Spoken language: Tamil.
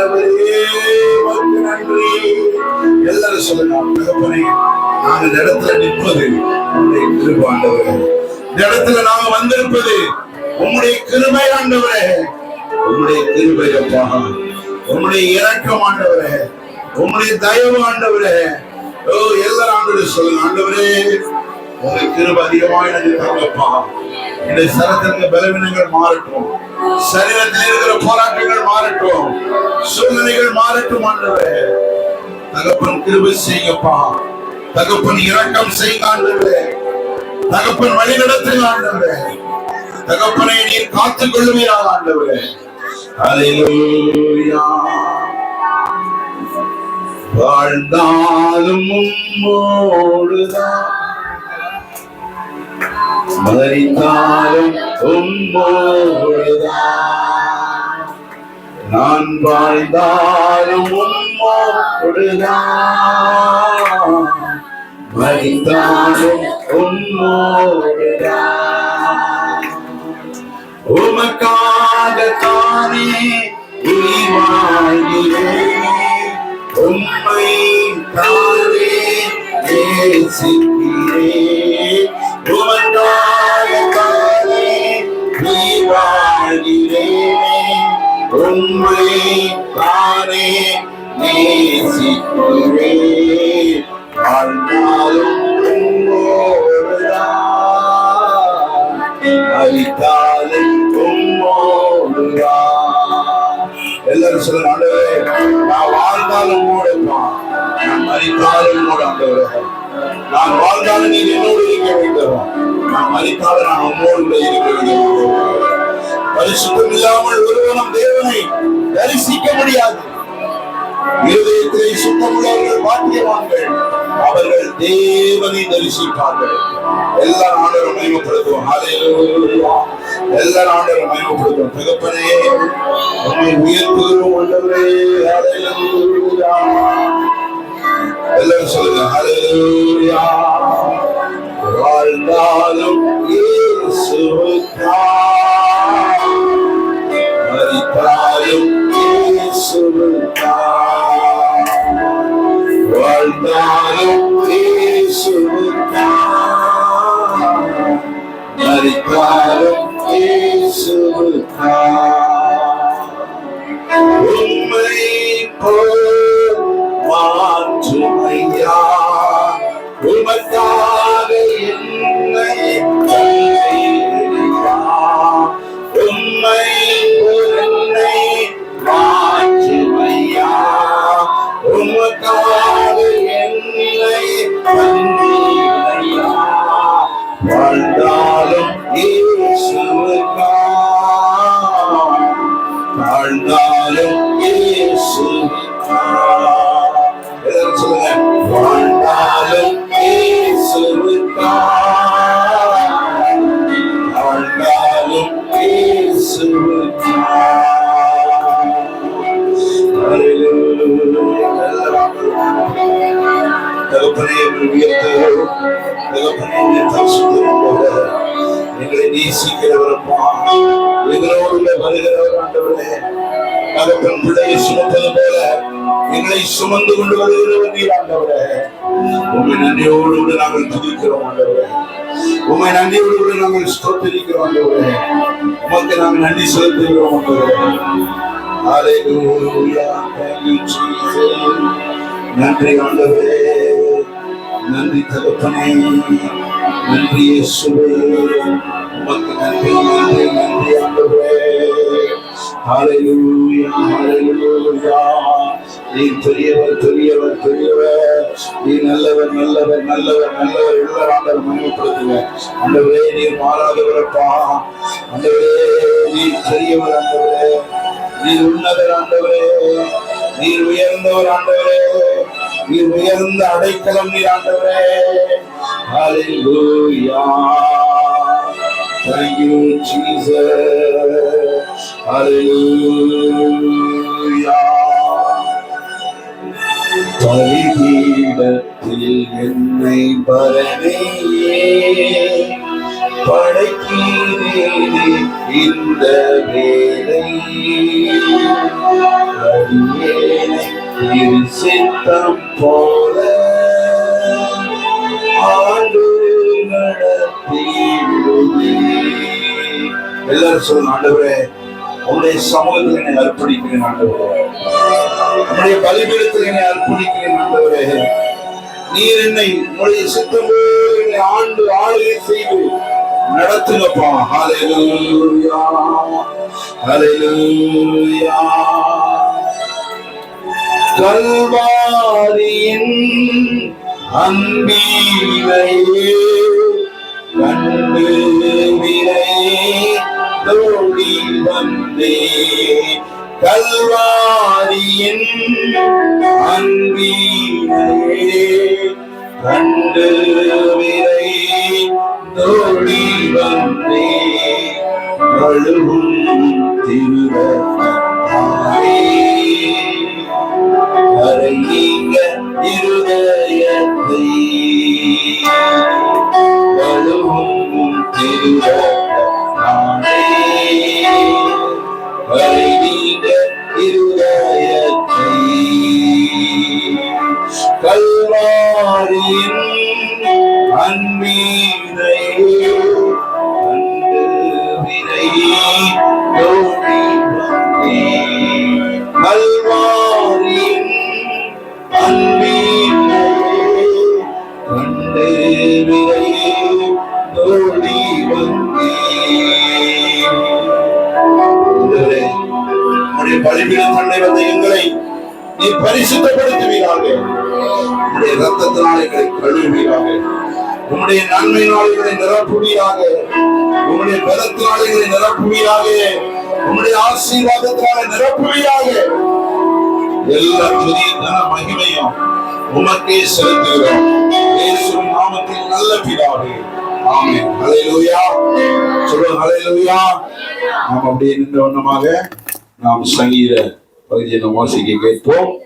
ஆண்டவரே உமக்கு நன்றி. எல்லாரும் சொல்லலாம் தகப்பனே நாங்க இந்த இடத்துல நிற்பது உம்முடைய கிருபை ஆண்டவரே இந்த இடத்துல நாங்க வந்திருப்பது உம்முடைய கிருபை ஆண்டவரே உம்முடைய கிருபை அப்பா. உம்முடைய இரக்கம் ஆண்டவரே. உம்முடைய தயவு ஆண்டவரே. ஓ எல்லாரும் ஆண்டவரே சொல்லுங்க ஆண்டவரே. உங்க கிருபை அதிகமா எனக்கு தாங்கப்பா இந்த சரத்திற்கு பலவீனங்கள் மாறட்டும். சரீரத்தில் இருக்கிற போராட்டங்கள் மாறட்டும். சூழ்நிலைகள் மாறட்டும் ஆண்டவரே. தகப்பன் கிருபை செய்யப்பா தகப்பன் இரக்கம் செய்ய ஆண்டவரே. தகப்பன் வழி நடத்துங்க ஆண்டவரே. தகப்பனை நீர் காத்துக் கொள்ளுவீரா ஆண்டவரே. அல்லேலூயா வாழ்ந்தாலும் உம்மோடுதான். ஸ்மரித்தாலும் உம்மோடுதான். நான் வாழ்ந்தாலும் உம்மோடுதான். மறித்தாலும் உம்மோடுதான். உமக்காக தானே உயிர்வாழ்கிறேன். உம்மை தானே நேசிக்கிறேன். எல்லாரும் சொல்லுங்க ஆண்டவரே நான் வாழ்ந்தாலும் மூடப்பா நான் மறித்தாலும் ஆண்டவரே நான் வாழ்ந்தாலும் நீங்க என்னோடு இருக்க வேண்டும். நான் மறித்தாலும் நான் உம்மோடு இருக்க வேண்டும். பரிசுத்தம் இல்லாமல் ஒருவனும் தேவனை தரிசிக்க முடியாது. இருதயத்திலே சுத்தமுள்ளவர்கள் பாக்கியவான்கள் அவர்கள் தேவனை தரிசிப்பார்கள். எல்லா ஆண்டவரும் மயமப்படுத்துவோம் ஹalleluya எல்லா ஆண்டவரும் மயமப்படுத்துவோம் தகப்பனே உம்மை உயர்த்துகிறோம் ஆண்டவரே ஹalleluya எல்லாரும் சொல்லுங்க ஹalleluya வாழ்ந்தாலும் இயேசுவுக்காக மரித்தாலும் இயேசுவுக்காக வாழ்ந்தாலும் இயேசுவுக்காக மரித்தாலும் உண்மை போல் மாற்றுமையா? உமக்காக வாழ்ந்தாலும் இயேசுவுக்காக சொல்லுங்க. வாழ்ந்தாலும் வாழ்ந்தாலும் தகப்பனே உயர்த்தோ தகப்பனே தரிசிக்கிறோம் போல எங்களை நேசிக்கிறவரப்பா எங்களோடு வருகிறவர் ஆண்டவரே. தகப்பன் பிள்ளையை சுமப்பது போல எங்களை சுமந்து கொண்டு வருகிறவர் நீர் ஆண்டவரே. உண்மை நன்றியோடு கூட நாங்கள் துதிக்கிறோம் ஆண்டவரே. உண்மை நன்றியோடு கூட நாங்கள் ஸ்தோத்தரிக்கிறோம் ஆண்டவரே. உமக்கு நாங்கள் நன்றி செலுத்துகிறோம் ஆண்டவரே. Hallelujah. நன்றி ஆண்டவரே. நன்றி தகப்பனே நன்றி இயேசுவே. உமக்கு நன்றி நன்றி நன்றி ஆண்டவரே நீ பெரியவர் பெரியவர் பெரியவர் நீ நல்லவர் நல்லவர் நல்லவர் நல்லவர் எல்லாரும் ஆண்டவர் மகிமைப்படுத்துங்க ஆண்டவரே நீ மாறாதவரப்பா ஆண்டவரே நீ பெரியவர் ஆண்டவரே நீ உன்னதர் ஆண்டவரே நீ உயர்ந்தவர் ஆண்டவரே நீ உயர்ந்த அடைக்கலம் நீ ஆண்டவரே. ஹalleluya. Thank you jesus. Hallelujah. பலிபீடத்தில் என்னை பரணையே படைக்கிறேனே இந்த வேலை. அடியேனை இரு சித்தம் போல எல்லாரும் சொல்லுங்க ஆண்டவரே உங்களுடைய சமூகத்தில் என்னை அர்ப்பணிக்கிறேன் ஆண்டவரே. உங்களுடைய பலிபீடத்தில் என்னை அர்ப்பணிக்கிறேன் ஆண்டவரே. நீர் என்னை உங்களுடைய சித்தம் என்னை ஆண்டு ஆளுகை செய்து நடத்துங்கப்பா. ஹalleluya ஹalleluya. கல்வாரியின் அன்பீனையே கண்டு வந்தே கல்வாரியின் அன்பினையே கண்டு விரை தோழி வந்தே. கழுவும் உம்முடைய பலிபீடம் தன்னை வந்த எங்களை நீ பரிசுத்தப்படுத்துவீராக. உம்முடைய ரத்தத்தினால் எங்களை கழுவுவீராக. உம்முடைய நன்மை நாடுகளை நிரப்புவீராக. உம்முடைய பலத்தினால் எங்களை நிரப்புவீராக. உம்முடைய ஆசீர்வாதத்தினால நிரப்புவீராக. எல்லா புதிய தன மகிமையும் உமக்கே செலுத்துகிறோம். நாமத்தில் நல்ல பிதாவே. ஆமே அலையிலுயா சொல்லுவோம் அலையிலுயா நாம் அப்படியே நின்ற வண்ணமாக நாம் சங்கீத பகுதியை நாம் வாசிக்க கேட்போம்.